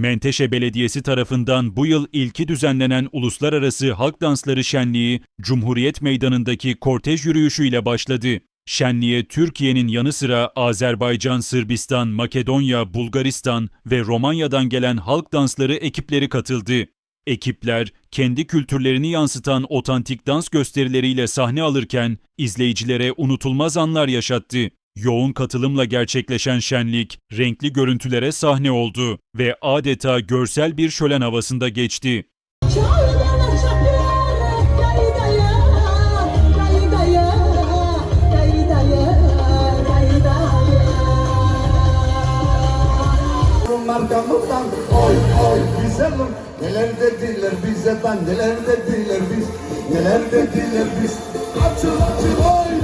Menteşe Belediyesi tarafından bu yıl ilki düzenlenen Uluslararası Halk Dansları Şenliği, Cumhuriyet Meydanı'ndaki kortej yürüyüşüyle başladı. Şenliğe Türkiye'nin yanı sıra Azerbaycan, Sırbistan, Makedonya, Bulgaristan ve Romanya'dan gelen halk dansları ekipleri katıldı. Ekipler kendi kültürlerini yansıtan otantik dans gösterileriyle sahne alırken izleyicilere unutulmaz anlar yaşattı. Yoğun katılımla gerçekleşen şenlik renkli görüntülere sahne oldu ve adeta görsel bir şölen havasında geçti. Oy oy Neler dediler bize ben neler dediler biz? Neler dediler biz? Açıl açıl oyna